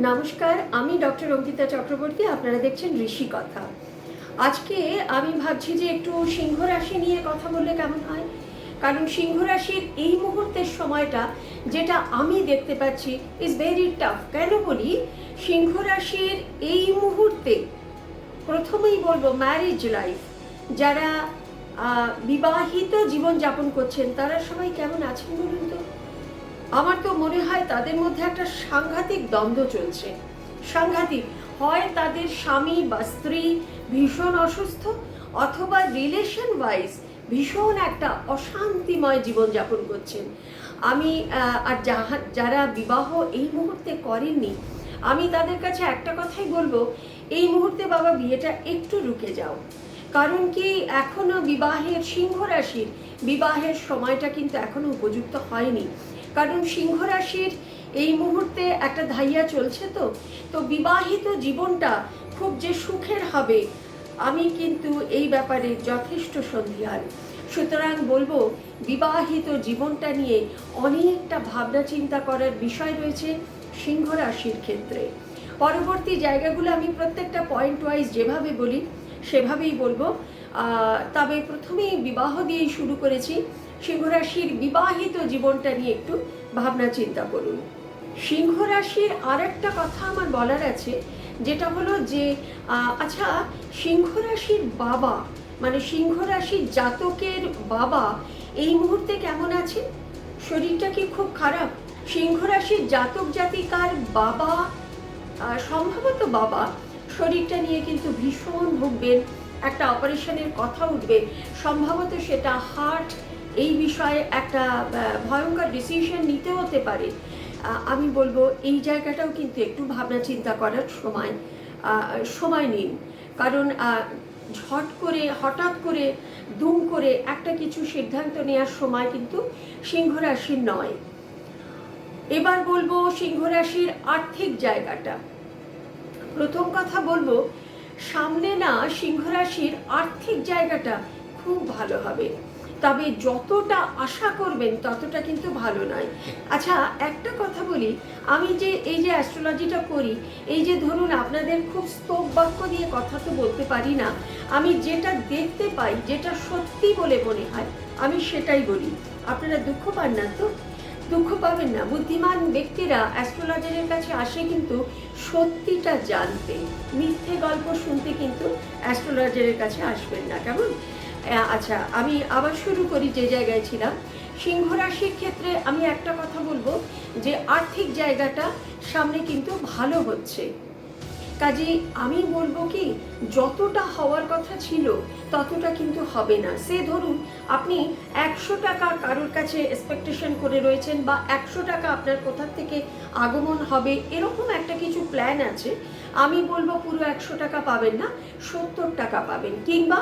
নমস্কার, আমি ডক্টর অঙ্কিতা চক্রবর্তী, আপনারা দেখছেন ঋষি কথা। আজকে আমি ভাবছি যে একটু সিংহ রাশি নিয়ে কথা বললে কেমন হয়? কারণ সিংহ রাশির এই মুহূর্তের সময়টা যেটা আমি দেখতে পাচ্ছি ইজ ভেরি টাফ কেন বলি? সিংহ রাশির এই মুহূর্তে প্রথমেই বলব ম্যারেজ লাইফ যারা বিবাহিত জীবন যাপন করছেন, তারা সবাই কেমন আছেন বলুন তো? আমার তো মনে হয় তাদের মধ্যে একটা সাংঘাতিক দ্বন্দ্ব চলছে। সাংঘাতিক। হয় তাদের স্বামী বা স্ত্রী ভীষণ অসুস্থ অথবা রিলেশন ওয়াইজ ভীষণ একটা অশান্তিময় জীবনযাপন করছেন। আমি আর যাহা- যারা বিবাহ এই মুহূর্তে করেননি, আমি তাদের কাছে একটা কথাই বলব, এই মুহূর্তে বাবা বিয়েটা একটু রুকে যাও। কারণ কি, এখনও বিবাহের সিংহ রাশির বিবাহের সময়টা কিন্তু এখনও উপযুক্ত হয়নি। কারণ সিংহ রাশির এই মুহূর্তে একটা ধাইয়া চলছে তো তো বিবাহিত জীবনটা খুব যে সুখের হবে, আমি কিন্তু এই ব্যাপারে যথেষ্ট সন্ধিহান। সুতরাং বলব, বিবাহিত জীবনটা নিয়ে অনেকটা ভাবনা চিন্তা করার বিষয় রয়েছে সিংহ রাশির ক্ষেত্রে। পরবর্তী জায়গাগুলো আমি প্রত্যেকটা পয়েন্ট ওয়াইজ যেভাবে বলি, সেভাবেই বলব। তবে প্রথমেই বিবাহ দিয়েই শুরু করেছি। সিংহ রাশির বিবাহিত জীবনটা নিয়ে একটু ভাবনা চিন্তা করুন। সিংহ রাশির আর একটা কথা আমার বলার আছে, যেটা হলো যে আচ্ছা সিংহ রাশির বাবা মানে সিংহ রাশির জাতকের বাবা এই মুহূর্তে কেমন আছে? শরীরটা কি খুব খারাপ? সিংহ রাশির জাতক জাতিকার বাবা সম্ভবত বাবা, শরীরটা নিয়ে কিন্তু ভীষণ ভুগবেন, একটা অপারেশনের কথা উঠবে, সম্ভবত সেটা হার্ট এই বিষয়ে একটা ভয়ঙ্কর ডিসিশন নিতে হতে পারে। আমি বলব এই জায়গাটাও কিন্তু একটু ভাবনা চিন্তা করার সময় সময় নিন। কারণ ঝট করে, হঠাৎ করে, দুম করে একটা কিছু সিদ্ধান্ত নেওয়ার সময় কিন্তু সিংহ রাশির নয়। এবার বলব সিংহ রাশির আর্থিক জায়গাটা। প্রথম কথা বলব, সামনে না সিংহ রাশির আর্থিক জায়গাটা খুব ভালো হবে। তবে যতটা আশা করবেন, ততটা কিন্তু ভালো নয়। আচ্ছা একটা কথা বলি, আমি যে এই যে অ্যাস্ট্রোলজিটা করি, এই যে ধরুন আপনাদের খুব স্তব বাক্য দিয়ে কথা তো বলতে পারি না, আমি যেটা দেখতে পাই, যেটা সত্যি বলে মনে হয়, আমি সেটাই বলি। আপনারা দুঃখ পান না তো? দুঃখ পাবেন না। বুদ্ধিমান ব্যক্তিরা অ্যাস্ট্রোলজারের কাছে আসে কিন্তু সত্যিটা জানতে। মিথ্যে গল্প শুনতে কিন্তু অ্যাস্ট্রোলজারের কাছে আসবেন না, কেমন? আচ্ছা আমি আবার শুরু করি যে জায়গায় ছিলাম। সিংহ রাশির ক্ষেত্রে আমি একটা কথা বলব যে আর্থিক জায়গাটা সামনে কিন্তু ভালো হচ্ছে। কাজে আমি বলব কি, যতটা হওয়ার কথা ছিল ততটা কিন্তু হবে না। সে ধরুন, আপনি একশো টাকা কারোর কাছে এক্সপেকটেশন করে রয়েছেন বা একশো টাকা আপনার কোথার থেকে আগমন হবে, এরকম একটা কিছু প্ল্যান আছে। আমি বলব পুরো একশো টাকা পাবেন না, সত্তর টাকা পাবেন কিংবা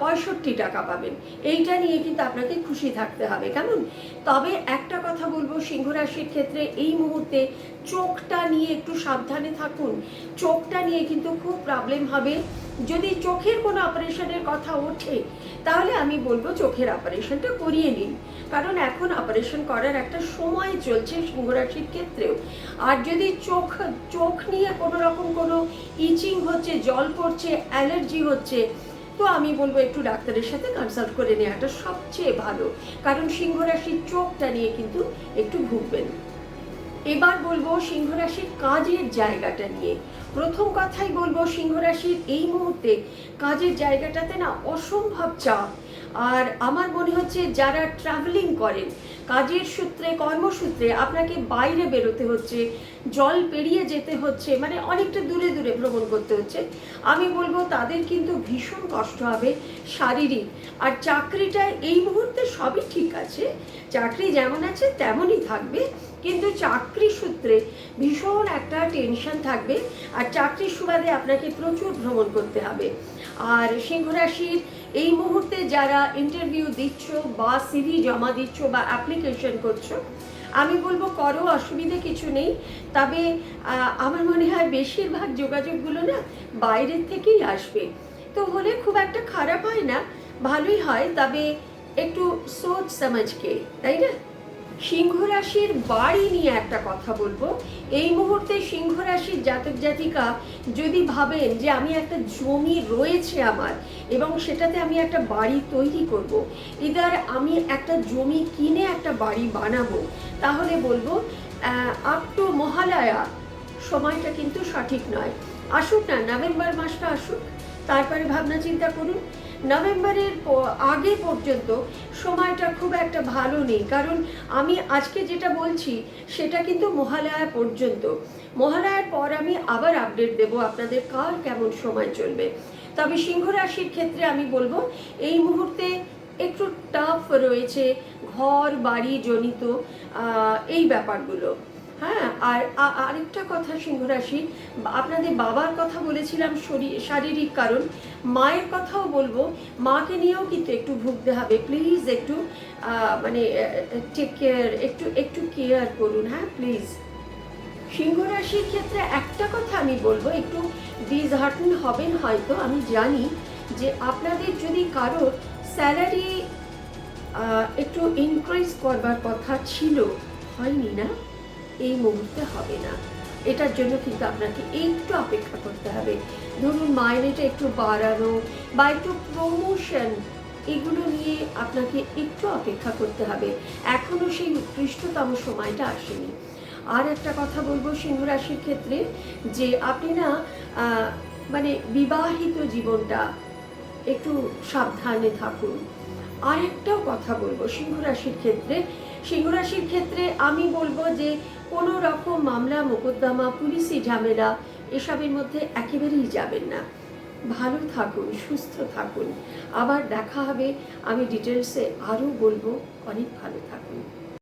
পঁয়ষট্টি টাকা পাবেন। এইটা নিয়ে কিন্তু আপনাকে খুশি থাকতে হবে, কেমন? তবে একটা কথা বলব সিংহ রাশির ক্ষেত্রে এই মুহূর্তে চোখটা নিয়ে একটু সাবধানে থাকুন। চোখটা নিয়ে কিন্তু খুব প্রবলেম হবে। যদি চোখের কোনো অপারেশনের কথা ওঠে, তাহলে আমি বলব চোখের অপারেশনটা করিয়ে নিন। কারণ এখন অপারেশন করার একটা সময় চলছে সিংহ রাশির ক্ষেত্রেও। আর যদি চোখ চোখ নিয়ে কোনো রকম কোনো ইচিং হচ্ছে, জল পড়ছে অ্যালার্জি হচ্ছে তো আমি বলব একটু ডাক্তারের সাথে কনসাল্ট করে নেওয়াটা সবচেয়ে ভালো। কারণ সিংহ রাশির চোখটা নিয়ে কিন্তু একটু ভুগবেন এবার বলব সিংহ রাশির কাজের জায়গাটা নিয়ে। প্রথম কথাই বলব সিংহ রাশির এই মুহূর্তে কাজের জায়গাটাতে না অসম্ভব চাপ। আর আমার মনে হচ্ছে যারা ট্রাভেলিং করেন কাজের সূত্রে, কর্মসূত্রে আপনাকে বাইরে বেরোতে হচ্ছে, জল পেরিয়ে যেতে হচ্ছে মানে অনেকটা দূরে দূরে ভ্রমণ করতে হচ্ছে। আমি বলব তাদের কিন্তু ভীষণ কষ্ট হবে শারীরিক। আর চাকরিটা এই মুহূর্তে সবই ঠিক আছে, চাকরি যেমন আছে তেমনই থাকবে, কিন্তু চাকরি সূত্রে ভীষণ একটা টেনশন থাকবে, আর চাকরির সুবাদে আপনাকে প্রচুর ভ্রমণ করতে হবে। আর সিংহ রাশির এই মুহূর্তে যারা ইন্টারভিউ দিচ্ছ বা সিভি জমা দিচ্ছ বা অ্যাপ্লিকেশন করছ। আমি বলব করো, অসুবিধে কিছু নেই। তবে আমার মনে হয় বেশিরভাগ যোগাযোগগুলো না বাইরের থেকেই আসবে। তো হলে খুব একটা খারাপ হয় না, ভালোই হয়। তবে একটু সোচ সমাজকে তাই না? সিংহ রাশির বাড়ি নিয়ে একটা কথা বলব এই মুহূর্তে সিংহ রাশির জাতক জাতিকা যদি ভাবেন যে আমি একটা জমি রয়েছে আমার এবং সেটাতে আমি একটা বাড়ি তৈরি করব। ইদার আমি একটা জমি কিনে একটা বাড়ি বানাবো, তাহলে বলব আপ মহালয়া, সময়টা কিন্তু সঠিক নয় আসুক না, নভেম্বর মাসটা আসুক, তারপরে ভাবনা চিন্তা করুন নভেম্বরের আগে পর্যন্ত সময়টা খুব একটা ভালো নেই। কারণ আমি আজকে যেটা বলছি, সেটা কিন্তু মহালয়া পর্যন্ত। মহালয়ার পর আমি আবার আপডেট দেব আপনাদের কার কেমন সময় চলবে। তবে সিংহ রাশির ক্ষেত্রে আমি বলব, এই মুহূর্তে একটু টাফ রয়েছে ঘর বাড়ি জনিত এই ব্যাপারগুলো। হ্যাঁ আর আরেকটা কথা সিংহ রাশি, আপনাদের বাবার কথা বলেছিলাম শরীর শারীরিক কারণ, মায়ের কথাও বলব, মাকে নিয়েও কিন্তু একটু ভুগতে হবে প্লিজ একটু মানে টেক কেয়ার একটু একটু কেয়ার করুন হ্যাঁ প্লিজ সিংহ রাশির ক্ষেত্রে একটা কথা আমি বলব, একটু ডিসহার্টন হবেন হয়তো, আমি জানি যে আপনাদের যদি কারোর স্যালারি একটু ইনক্রিজ করবার কথা ছিল, হয়নি না? এই মুহূর্তে হবে না। এটার জন্য কিন্তু আপনাকে একটু অপেক্ষা করতে হবে। ধরুন মাইনেটা একটু বাড়ানো বা একটু প্রমোশন এগুলো নিয়ে আপনাকে একটু অপেক্ষা করতে হবে। এখনও সেই উৎকৃষ্টতম সময়টা আসেনি। আর একটা কথা বলব সিংহ রাশির ক্ষেত্রে যে আপনি না মানে বিবাহিত জীবনটা একটু সাবধানে থাকুন। আর একটাও কথা বলব সিংহ রাশির ক্ষেত্রে। সিংহ রাশির ক্ষেত্রে আমি বলব যে কোনো রকম মামলা, মোকদ্দমা, পুলিশি ঝামেলা এসবের মধ্যে একেবারেই যাবেন না। ভালো থাকুন, সুস্থ থাকুন। আবার দেখা হবে। আমি ডিটেলসে আরও বলব। অনেক ভালো থাকুন।